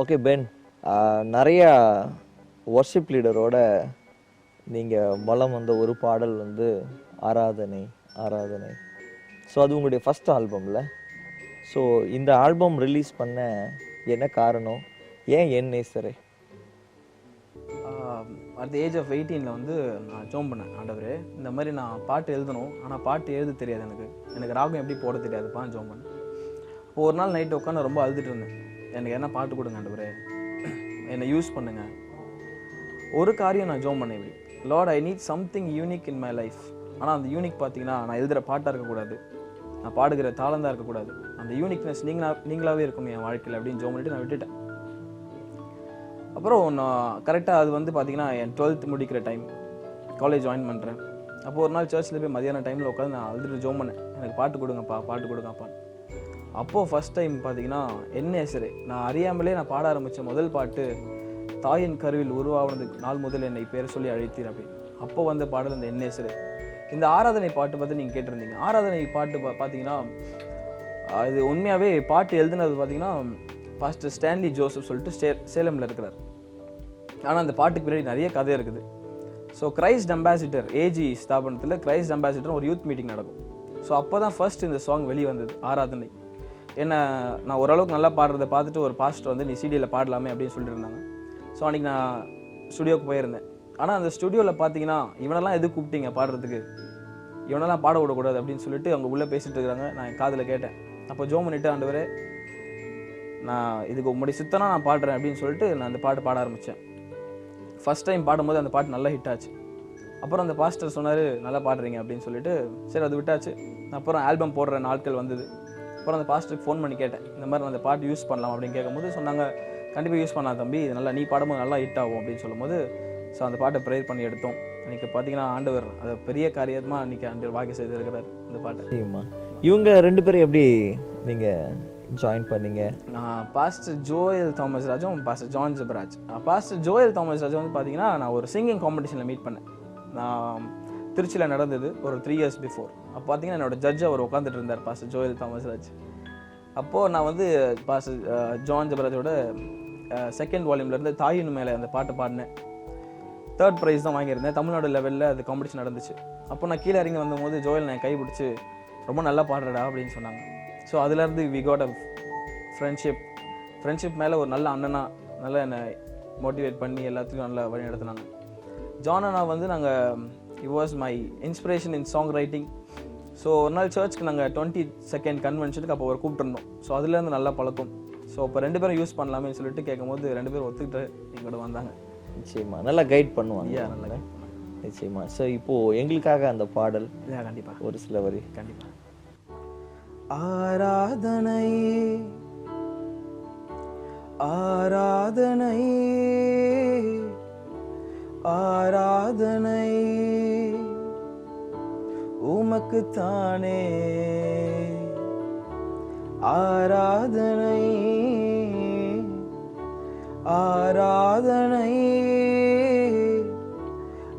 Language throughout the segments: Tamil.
ஓகே பென் நிறையா ஒர்ஷிப் லீடரோட நீங்கள் மலம் வந்த ஒரு பாடல் வந்து ஆராதனை ஆராதனை. ஸோ அது உங்களுடைய ஃபஸ்ட் ஆல்பம்ல ஸோ இந்த ஆல்பம் ரிலீஸ் பண்ண என்ன காரணம்? ஏன் என் நேசரே? அட் ஏஜ் ஆஃப் எயிட்டீனில் வந்து நான் ஜோம் பண்ணேன் ஆண்டவர். இந்த மாதிரி நான் பாட்டு எழுதணும். ஆனால் பாட்டு எழுத தெரியாது எனக்கு. எனக்கு ராகம் எப்படி போட தெரியாதுப்பா ஜோம் பண்ணேன். ஒரு நாள் நைட்டு உட்காந்து ரொம்ப அழுதுட்டு இருந்தேன். எனக்கு என்ன பாட்டு கொடுங்க ஆண்டவரே என்னை யூஸ் பண்ணுங்க. ஒரு காரியம் நான் ஜோம் பண்ணேன் Lord I need something unique in my life ஆனால் அந்த யூனிக் பார்த்தீங்கன்னா நான் எழுதுகிற பாட்டாக இருக்கக்கூடாது. நான் பாடுகிற தாளந்தாக இருக்கக்கூடாது. அந்த யூனிக்னஸ் நீங்களா நீங்களாவே இருக்கும் என் வாழ்க்கையில் அப்படின்னு ஜோம் பண்ணிட்டு நான் விட்டுட்டேன். அப்புறம் நான் கரெக்டாக அது வந்து பார்த்தீங்கன்னா என் டுவெல்த் முடிக்கிற டைம் காலேஜ் ஜாயின் பண்ணுறேன் அப்போ ஒரு நாள் சர்ச்சில் போய் மதியான டைமில் உட்காந்து நான் அழுதுட்டு ஜோம் பண்ணேன். எனக்கு பாட்டு கொடுங்கப்பா பாட்டு கொடுங்கப்பான்னு. அப்போது ஃபஸ்ட் டைம் பார்த்தீங்கன்னா என்ன எசரு நான் அறியாமலே நான் பாட ஆரம்பித்த முதல் பாட்டு தாயின் கருவில் உருவாவதுக்கு நாள் முதல் என்னை பேர் சொல்லி அழைத்தீர் அப்படின்னு அப்போ வந்த பாடல் இந்த என்ன எசரு இந்த ஆராதனை பாட்டு பார்த்து நீங்கள் கேட்டிருந்தீங்க. ஆராதனை பாட்டு பா பார்த்தீங்கன்னா இது உண்மையாகவே பாட்டு எழுதுனது பார்த்தீங்கன்னா ஃபஸ்ட்டு ஸ்டான்லி ஜோசப் சொல்லிட்டு ஸ்டே சேலமில் இருக்கிறார். ஆனால் அந்த பாட்டுக்கு பின்னாடி நிறைய கதை இருக்குது. ஸோ கிரைஸ்ட் அம்பாசிடர் ஏஜி ஸ்தாபனத்தில் கிரைஸ்ட் அம்பாசிடர் ஒரு யூத் மீட்டிங் நடக்கும். ஸோ அப்போ தான் ஃபர்ஸ்ட் இந்த சாங் வெளியே வந்தது ஆராதனை. என்ன நான் ஓரளவுக்கு நல்லா பாடுறதை பார்த்துட்டு ஒரு பாஸ்டர் வந்து நீ சிடியில் பாடலாமே அப்படின்னு சொல்லிட்டு இருந்தாங்க. ஸோ அன்றைக்கி நான் ஸ்டுடியோக்கு போயிருந்தேன். ஆனால் அந்த ஸ்டுடியோவில் பார்த்தீங்கன்னா இவனெல்லாம் எது கூப்பிட்டீங்க பாடுறதுக்கு? இவனெல்லாம் பாட விடக்கூடாது அப்படின்னு சொல்லிட்டு அவங்க உள்ளே பேசிட்டு இருக்கிறாங்க. நான் என் காதில் கேட்டேன். அப்போ ஜோம் பண்ணிட்டு ஆண்டவரே நான் இதுக்கு உங்களுடைய சித்தனா நான் பாடுறேன் அப்படின்னு சொல்லிட்டு நான் அந்த பாட்டு பாட ஆரம்பித்தேன் ஃபஸ்ட் டைம் பாடும்போது அந்த பாட்டு நல்லா ஹிட் ஆச்சு. அப்புறம் அந்த பாஸ்டர் சொன்னார் நல்லா பாடுறீங்க அப்படின்னு சொல்லிட்டு சரி அது விட்டாச்சு. அப்புறம் ஆல்பம் போடுற நாட்கள் வந்தது. அப்புறம் அந்த பாஸ்டருக்கு ஃபோன் பண்ணி கேட்டேன். இந்த மாதிரி நான் அந்த பாட்டு யூஸ் பண்ணலாம் அப்படின்னு கேட்கும்போது சொன்னாங்க கண்டிப்பாக யூஸ் பண்ணலாம் தம்பி. இது நல்லா நீ பாடும்போது நல்லா ஹிட் ஆகும் அப்படின்னு சொல்லும்போது ஸோ அந்த பாட்டை ப்ரேயர் பண்ணி எடுத்தோம். அன்றைக்கி பார்த்தீங்கன்னா ஆண்டவர் அது பெரிய காரியமாக அன்றைக்கி ஆண்டவர் வாக்கி செய்திருக்கிறார் இந்த பாட்டை. இவங்க ரெண்டு பேரும் எப்படி நீங்கள் ஜாயின் பண்ணீங்க? நான் pastor Joel Thomas ராஜும் pastor John Jebaraj. Pastor Joel Thomas Raj வந்து பார்த்தீங்கன்னா நான் ஒரு சிங்கிங் காம்படிஷனில் மீட் பண்ணேன். நான் திருச்சியில் நடந்தது ஒரு த்ரீ இயர்ஸ் பிஃபோர் அப்போ பார்த்தீங்கன்னா என்னோட ஜட்ஜ் அவர் உட்காந்துட்டு இருந்தார் பாஸ்டர் ஜோயல் தாமஸ் ராஜ் அப்போது நான் வந்து பாஸ்டர் ஜான் ஜபராஜோட செகண்ட் வால்யூம்லேருந்து தாயின் மேலே அந்த பாட்டை பாடினேன். தேர்ட் ப்ரைஸ் தான் வாங்கியிருந்தேன். தமிழ்நாடு லெவலில் அது காம்படிஷன் நடந்துச்சு. அப்போ நான் கீழே இறங்கி வந்தபோது ஜோயல் நான் கை பிடிச்சி ரொம்ப நல்லா பாடுறடா அப்படின்னு சொன்னாங்க. ஸோ அதுலேருந்து we got a friendship friendship மேலே ஒரு நல்ல அண்ணனாக நல்லா என்னை மோட்டிவேட் பண்ணி எல்லாத்துக்கும் நல்லா வழி நடத்துனாங்க ஜான் அண்ணா வந்து நாங்கள் it was my inspiration in song writing so ஒரு நாள் சர்ச்சுக்கு நாங்கள் டுவெண்ட்டி செகண்ட் கன்வென்ஷனுக்கு அப்போ ஒரு கூப்பிட்டுருந்தோம். ஸோ அதுலேருந்து நல்லா பழக்கம். ஸோ இப்போ ரெண்டு பேரும் யூஸ் பண்ணலாமே சொல்லிட்டு கேட்கும்போது ரெண்டு பேரும் ஒத்துக்கிட்டு எங்களோட வந்தாங்க. நிச்சயமா. நல்லா கைட் பண்ணுவாங்க. நல்லா நிச்சயமா. ஸோ இப்போது எங்களுக்காக அந்த பாடல் கண்டிப்பாக ஒரு சில வரி கண்டிப்பா. ஆராதனை ஆராதனை ஆராதனை உனக்குத்தானே. ஆராதனை ஆராதனை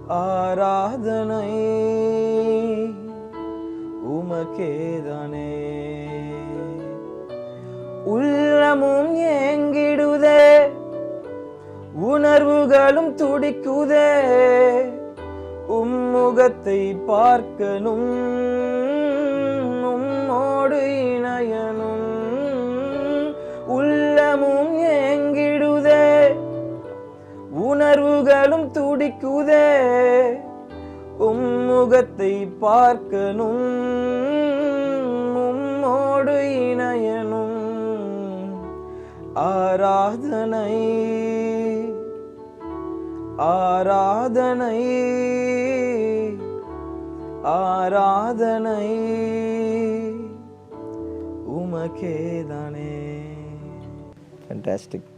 ஆராதனை உமக்கேதானே. உள்ளமும் ஏங்கிடுதே உணர்வுகளும் துடிக்குதே உம்முகத்தை பார்க்கணும். உம்மோடு இணையனும் உள்ளமும் ஏங்கிடுதே. உணர்வுகளும் துடிக்குதே. உம்முகத்தை பார்க்கணும். உம்மோடு இணையனும் ஆராதனை. ஆராதனை. ஆராதனை. உமக்கேதானே ஃபண்டாஸ்டிக்